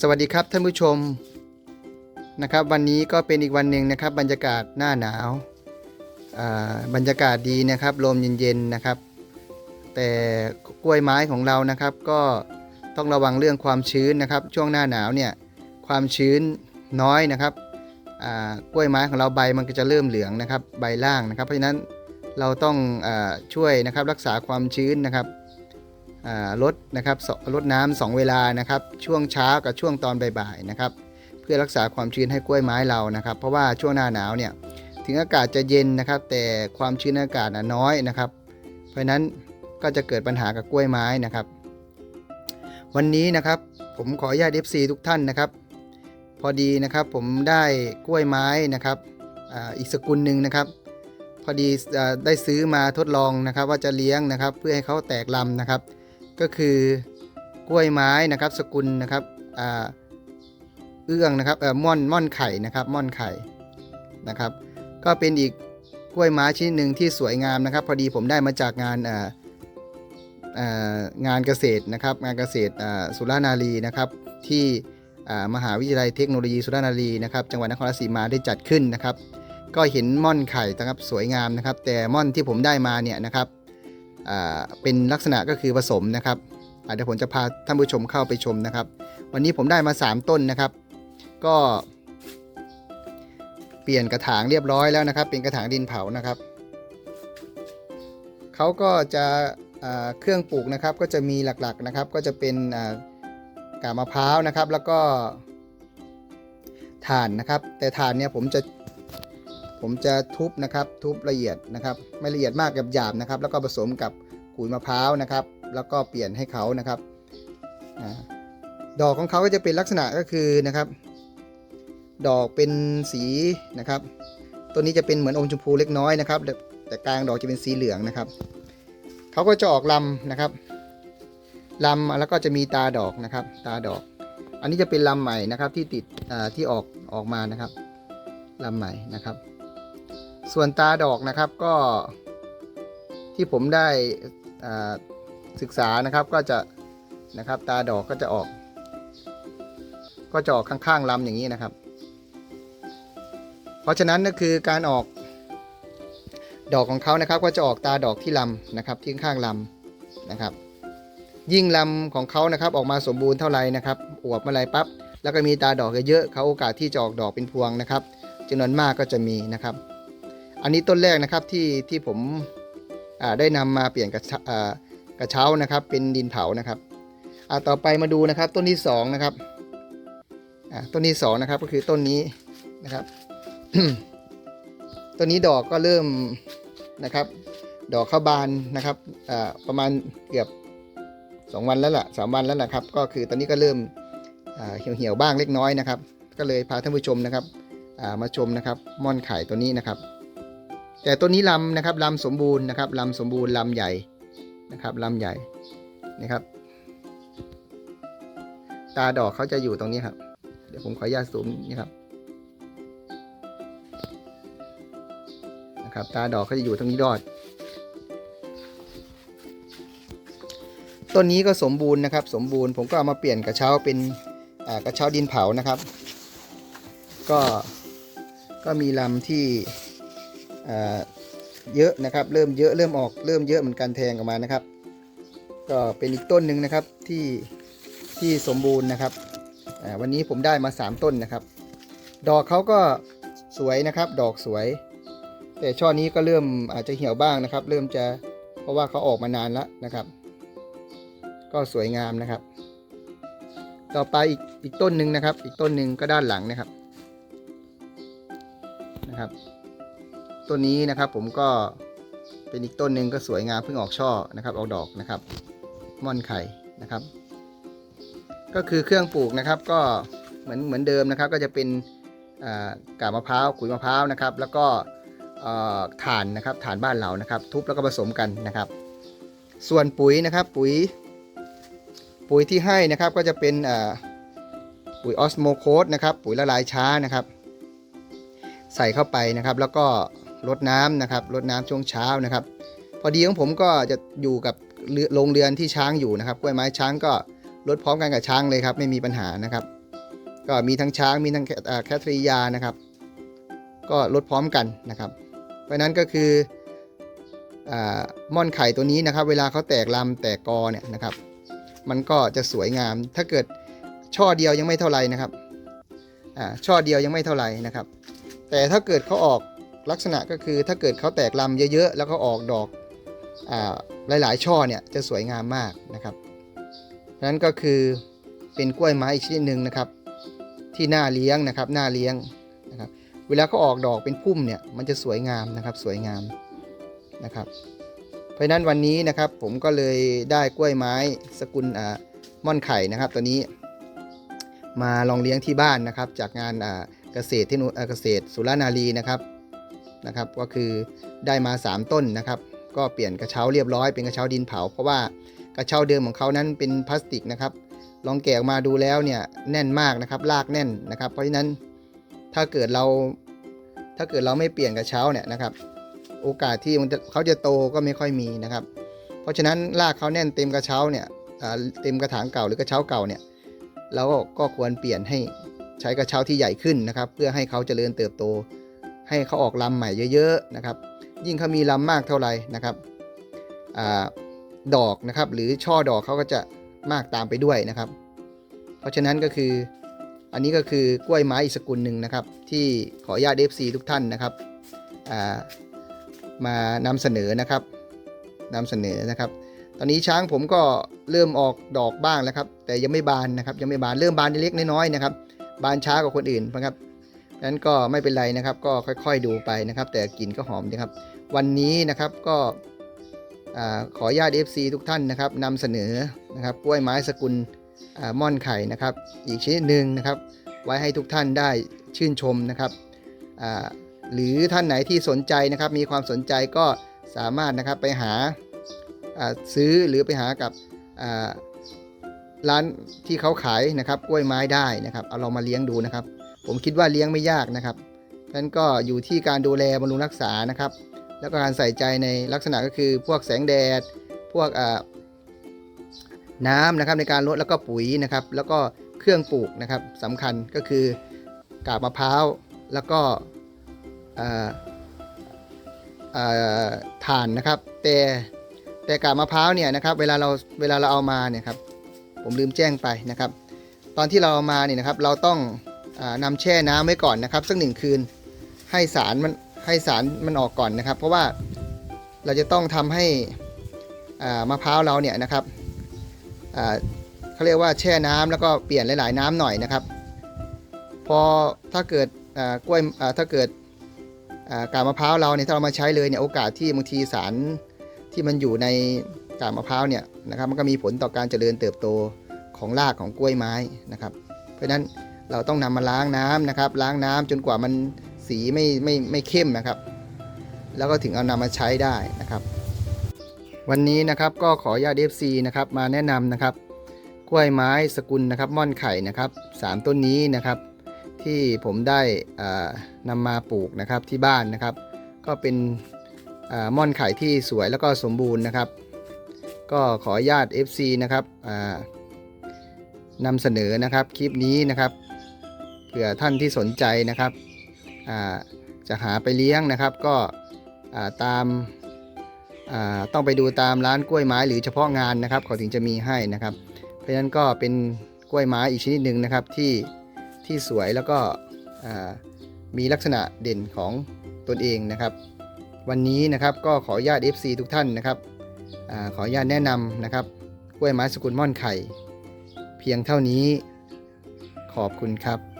สวัสดีครับท่านผู้ชมนะครับ วันนี้ก็เป็นอีกวันหนึ่งนะครับ บรรยากาศหน้าหนาวบรรยากาศดีนะครับลมเย็นๆนะครับ แต่กล้วยไม้ของเรานะครับ ก็ต้องระวังเรื่องความชื้นนะครับ ช่วงหน้าหนาวเนี่ยความชื้นน้อยนะครับกล้วยไม้ของเราใบมันก็จะเริ่มเหลืองนะครับ ใบล่างนะครับ เพราะฉะนั้นเราต้องอช่วยนะครับรักษาความชื้นนะครับ ลดนะครับลดน้ำสองเวลานะครับ ช่วงเช้ากับช่วงตอนบ่ายๆนะครับ เพื่อรักษาความชื้นให้กล้วยไม้เรานะครับ เพราะว่าช่วงหน้าหนาวเนี่ยถึงอากาศจะเย็นนะครับ แต่ความชื้นอากาศน้อยนะครับ เพราะนั้นก็จะเกิดปัญหากับกล้วยไม้นะครับ วันนี้นะครับผมขออนุญาต FC ทุกท่านนะครับ พอดีนะครับผมได้กล้วยไม้นะครับอ,อีกสกุลหนึ่งนะครับ พอดีอ่าได้ซื้อมาทดลองนะครับ ว่าจะเลี้ยงนะครับ เพื่อให้เขาแตกลำนะครับ ก็คือกล้วยไม้นะครับ สกุลนะครับอ่าเอื้องนะครับเอ่อม่อนม่อนไข่นะครับม่อนไข่นะครับ ก็เป็นอีกกล้วยไม้ชนิดหนึ่งที่สวยงามนะครับ พอดีผมได้มาจากงานอ่าอ่างานเกษตรนะครับ งานเกษตรสุรานารีนะครับ ที่มหาวิทยาลัยเทคโนโลยีสุรานารีนะครับ จังหวัดนครราชสีมาได้จัดขึ้นนะครับ ก็เห็นม่อนไข่นะครับสวยงามนะครับ แต่ม่อนที่ผมได้มาเนี่ยนะครับ เป็นลักษณะก็คือผสมนะครับอาเดี๋ยวผมจะพาท่านผู้ชมเข้าไปชมนะครับ วันนี้ผมได้มา 3 ต้นนะครับ ก็ เปลี่ยนกระถางเรียบร้อยแล้วนะครับ เป็นกระถางดินเผานะครับเขาก็จะเครื่องปลูกนะครับก็จะมีหลักๆนะครับ ก็จะเป็นอ่ากาบมะพร้าวนะครับ แล้วก็ถ่านนะครับ แต่ถ่านเนี่ยผมจะ ผมจะทุบนะครับทุบละเอียดนะครับไม่ละเอียดมากกับหยาบนะครับ แล้วก็ผสมกับขุยมะพร้าวนะครับ แล้วก็เปลี่ยนให้เขานะครับอดอกของเขาก็จะเป็นลักษณะก็คือนะครับ ดอกเป็นสีนะครับ ตัวนี้จะเป็นเหมือนอมชมพูเล็กน้อยนะครับ แต่กลางดอกจะเป็นสีเหลืองนะครับเขาก็จะออกลำนะครับลำแล้วก็จะมีตาดอกนะครับ ตาดอก อันนี้จะเป็นลำใหม่นะครับที่ติดที่ออกออกมานะครับลำใหม่นะครับ ส่วนตาดอกนะครับก็ที่ผมได้ศึกษานะครับก็จะนะครับตาดอกก็จะออก ก็จะออกข้างๆลำอย่างนี้นะครับ เพราะฉะนั้นก็คือการออกดอกของเขานะครับ ก็จะออกตาดอกที่ลำนะครับที่ข้างลำนะครับ ยิ่งลำของเขานะครับออกมาสมบูรณ์เท่าไหร่นะครับอวบเมื่อไรปั๊บแล้วก็มีตาดอกเยอะๆเขาโอกาสที่จะออกดอกเป็นพวงนะครับจำนวนมากก็จะมีนะครับ อันนี้ต้นแรกนะครับที่ที่ผมได้นำมาเปลี่ยนกระเช้าอ่ากระเช้านะครับ เป็นดินเผานะครับอ่าต่อไปมาดูนะครับต้นที่สองนะครับต้นที่สองนะครับก็คือต้นนี้นะครับต้นนี้ดอกก็เริ่มนะครับ ดอกเข้าบานนะครับประมาณเกือบสองวันแล้วล่ะสามวันแล้วนะครับ ก็คือตอนนี้ก็เริ่มอ่าเหี่ยวๆบ้างเล็กน้อยนะครับ ก็เลยพาท่านผู้ชมนะครับมาชมนะครับม่อนไข่ตัวนี้นะครับ แต่ตัวนี้ลำนะครับลำสมบูรณ์นะครับลำสมบูรณ์ลำใหญ่นะครับลำใหญ่นะครับ ตาดอกเขาจะอยู่ตรงนี้ครับ เดี๋ยวผมขออนุญาตซูมนี่ครับนะครับ ตาดอกเขาจะอยู่ตรงนี้ดอด ต้นนี้ก็สมบูรณ์นะครับ สมบูรณ์ผมก็เอามาเปลี่ยนกระเช้าเป็นกระเช้าดินเผานะครับ ก็ก็มีลำที่ เยอะนะครับ เริ่มเยอะเริ่มออกเริ่มเยอะเหมือนกันแทงออกมานะครับ ก็เป็นอีกต้นหนึ่งนะครับที่ที่สมบูรณ์นะครับวันนี้ผมได้มา 3 ต้นนะครับ ดอกเขาก็สวยนะครับ ดอกสวย แต่ช่อนี้ก็เริ่มอาจจะเหี่ยวบ้างนะครับ เริ่มจะเพราะว่าเขาออกมานานแล้วนะครับ ก็สวยงามนะครับ ต่อไปอีกอีกต้นหนึ่งนะครับ อีกต้นหนึ่งก็ด้านหลังนะครับนะครับ ต้นนี้นะครับผมก็เป็นอีกต้นหนึ่งก็สวยงามเพิ่งออกช่อนะครับออกดอกนะครับม่อนไข่นะครับ ก็คือเครื่องปลูกนะครับก็เหมือนเหมือนเดิมนะครับ ก็จะเป็นอ่ากาบมะพร้าวขุยมะพร้าวนะครับ แล้วก็ถ่านนะครับถ่านบ้านเรานะครับ ทุบแล้วก็ผสมกันนะครับ ส่วนปุ๋ยนะครับปุ๋ย ปุ๋ยที่ให้นะครับก็จะเป็นปุ๋ยออสโมโคสนะครับปุ๋ยละลายช้านะครับ ใส่เข้าไปนะครับแล้วก็ รดน้ำนะครับรดน้ำช่วงเช้านะครับ พอดีของผมก็จะอยู่กับเรือโรงเรือนที่ช้างอยู่นะครับกล้วยไม้ช้างก็ลดพร้อมกันกับช้างเลยครับ ไม่มีปัญหานะครับ ก็มีทั้งช้างมีทั้งแคทริยานะครับ ก็ลดพร้อมกันนะครับ เพราะนั้นก็คืออม่อนไข่ตัวนี้นะครับ เวลาเขาแตกลำแตกกอเนี่ยนะครับ มันก็จะสวยงาม ถ้าเกิดช่อเดียวยังไม่เท่าไหร่นะครับช่อเดียวยังไม่เท่าไหร่นะครับ แต่ถ้าเกิดเขาออก ลักษณะก็คือถ้าเกิดเขาแตกลำเยอะๆ แล้วก็ออกดอกอหลายๆ ช่อเนี่ยจะสวยงามมากนะครับนั้นก็คือเป็นกล้วยไม้อีกชนิดหนึ่งนะครับ ที่น่าเลี้ยงนะครับน่าเลี้ยงนะครับเวลาเขาออกดอกเป็นพุ่มเนี่ยมันจะสวยงามนะครับสวยงามนะครับ เพราะฉะนั้นวันนี้นะครับผมก็เลยได้กล้วยไม้สกุลอ่าม่อนไข่นะครับตัวนี้มาลองเลี้ยงที่บ้านนะครับ จากงานเกษตรที่นุอ่าเกษตรสุรานารีนะครับ นะครับ ก็คือได้มา 3 ต้นนะครับ ก็เปลี่ยนกระเช้าเรียบร้อยเป็นกระเช้าดินเผา เพราะว่ากระเช้าเดิมของเขานั้นเป็นพลาสติกนะครับ ลองแกะออกมาดูแล้วเนี่ยแน่นมากนะครับลากแน่นนะครับ เพราะฉะนั้นถ้าเกิดเราถ้าเกิดเราไม่เปลี่ยนกระเช้าเนี่ยนะครับ โอกาสที่เขาจะโตก็ไม่ค่อยมีนะครับ เพราะฉะนั้นรากเขาแน่นเต็มกระเช้าเนี่ยเต็มกระถางเก่าหรือกระเช้าเก่าเนี่ยเราก็ก็ควรเปลี่ยนให้ใช้กระเช้าที่ใหญ่ขึ้นนะครับ เพื่อให้เขาเจริญเติบโต ให้เขาออกลำใหม่เยอะๆนะครับ ยิ่งเขามีลำมากเท่าไหร่นะครับอดอกนะครับหรือช่อดอกเขาก็จะมากตามไปด้วยนะครับ เพราะฉะนั้นก็คืออันนี้ก็คือกล้วยไม้อีกสกุลหนึ่งนะครับ ที่ขออนุญาตเอฟซีทุกท่านนะครับามานำเสนอนะครับนำเสนอนะครับ ตอนนี้ช้างผมก็เริ่มออกดอกบ้างแล้วครับ แต่ยังไม่บานนะครับ ยังไม่บานเริ่มบานเล็กน้อยๆนะครับ บานช้ากว่าคนอื่นนะครับ นั้นก็ไม่เป็นไรนะครับ ก็ค่อยๆดูไปนะครับ แต่กลิ่นก็หอมนะครับ วันนี้นะครับก็ขออนุญาต FC ทุกท่านนะครับนำเสนอนะครับกล้วยไม้สกุลม่อนไข่นะครับ อีกชนิดหนึ่งนะครับ ไว้ให้ทุกท่านได้ชื่นชมนะครับหรือท่านไหนที่สนใจนะครับ มีความสนใจก็สามารถนะครับไปหาซื้อหรือไปหากับร้านที่เขาขายนะครับกล้วยไม้ได้นะครับ เอาเรามาเลี้ยงดูนะครับ ผมคิดว่าเลี้ยงไม่ยากนะครับนั้นก็อยู่ที่การดูแลบำรุงรักษานะครับ แล้วก็การใส่ใจในลักษณะก็คือพวกแสงแดด พวกน้ำนะครับในการลดแล้วก็ปุ๋ยนะครับ แล้วก็เครื่องปลูกนะครับสำคัญก็คือกาบมะพร้าวแล้วก็ถ่านนะครับ แต่แต่กาบมะพร้าวเนี่ยนะครับ เวลาเราเวลาเราเอามาเนี่ยครับผมลืมแจ้งไปนะครับ ตอนที่เราเอามาเนี่ยนะครับ เราต้อง อานำแช่น้ำไว้ก่อนนะครับ สักหนึ่งคืนให้สารมันให้สารมันออกก่อนนะครับ เพราะว่าเราจะต้องทำให้มะพร้าวเราเนี่ยนะครับเขาเรียกว่าแช่น้ำแล้วก็เปลี่ยนหลาย ๆ น้ำหน่อยนะครับ พอถ้าเกิดกล้วยถ้าเกิดอ่ากาบมะพร้าวเราเนี่ยถ้าเรามาใช้เลยเนี่ยโอกาสที่บางทีสารที่มันอยู่ในกาบมะพร้าวเนี่ยนะครับมันก็มีผลต่อการเจริญเติบโตของรากของกล้วยไม้นะครับ เพราะฉะนั้น เราต้องนำมาล้างน้ำนะครับ ล้างน้ำจนกว่ามันสีไม่ไม่ไม่เข้มนะครับ แล้วก็ถึงเอานำมาใช้ได้นะครับ วันนี้นะครับก็ขออนุญาต FC นะครับมาแนะนำนะครับ กล้วยไม้สกุลนะครับม่อนไข่นะครับสามต้นนี้นะครับ ที่ผมได้อ่านำมาปลูกนะครับที่บ้านนะครับ ก็เป็นม่อนไข่ที่สวยแล้วก็สมบูรณ์นะครับ ก็ขออนุญาต FC นะครับนำเสนอนะครับคลิปนี้นะครับ เผื่อท่านที่สนใจนะครับจะหาไปเลี้ยงนะครับ ก็ตามาต้องไปดูตามร้านกล้วยไม้หรือเฉพาะงานนะครับเขาถึงจะมีให้นะครับ เพราะฉะนั้นก็เป็นกล้วยไม้อีกชนิดหนึ่งนะครับที่ที่สวยแล้วก็มีลักษณะเด่นของตนเองนะครับ วันนี้นะครับก็ขออนุญาต FC ทุกท่านนะครับอขออนุญาตแนะนำนะครับกล้วยไม้สกุลม่อนไข่ เพียงเท่านี้ขอบคุณครับ